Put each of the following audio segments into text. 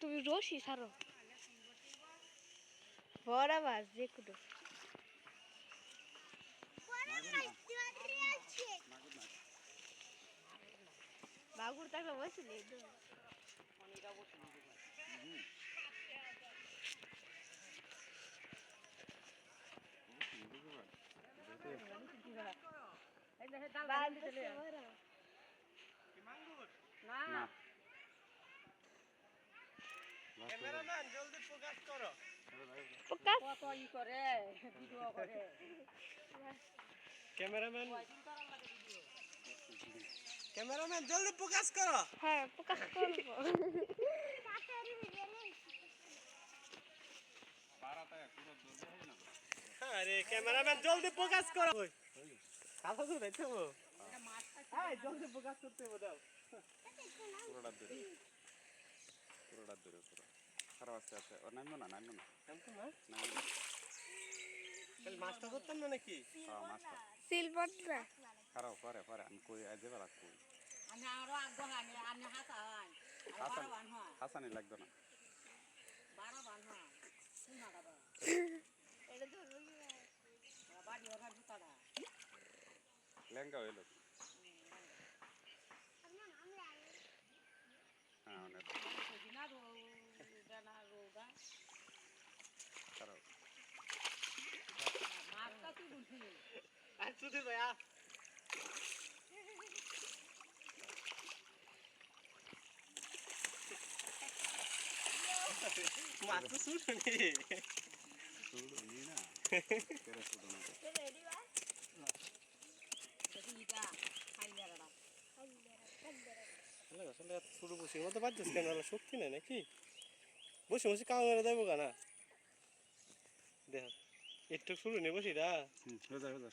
তুমি রশি ছাড়ো বড় মাছ যে কোনো। মাগুর থাকলে বসিলে ক্যামেরাম্যান জলদি ফোকাস করো। প্রকাশ? কত ই করে ভিডিও করে ক্যামেরাম্যান। ক্যামেরাম্যান জলদি ফোকাস করো। হ্যাঁ প্রকাশ করব। আরে ক্যামেরাম্যান জলদি ফোকাস করো। তো দেখছ হ্যাঁ জলদি ফোকাস করতে হবে দাও। পুরোটা দূরে পুরোটা দূরে পুরো খারাপ আস্তে আস্তে ও নামবো না নামবো না। না? নামবো না। তাহলে মাছটা ধরতাম না নাকি? হ্যাঁ মাছটা খারাপ পরে পরে। আমি কই আজ বেলা কই? আমি আরও আগ্রহ আমি আমি হাসান হাসান। হাসানি লাগতো না। বারো বান হয়। শুন না দাদা বাড়ি ওরা জুতাটা। লেঙ্গা হইল হ্যাঁ অনেক দিনা রোদা রোদা খারাপ মাছটা তুই বুঝি আর সুধীর ভাইয়া মাছ তো শুনি শুধু না কেরে শুধু রাড়া মতো বাদ কেন হলো শক্তি নাই নাকি বসে বসে কাম করে দেবো কেনা দেখ একটু শুরু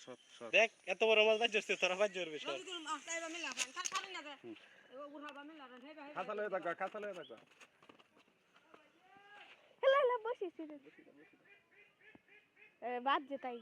সব সব দেখ এত বড় মাছ যাচ্ছে তোরা বাদ যাবে সব খাসালে থাকবা খাসালে থাকবা হেলা হেলা বসি সিরে বাদ যে তাই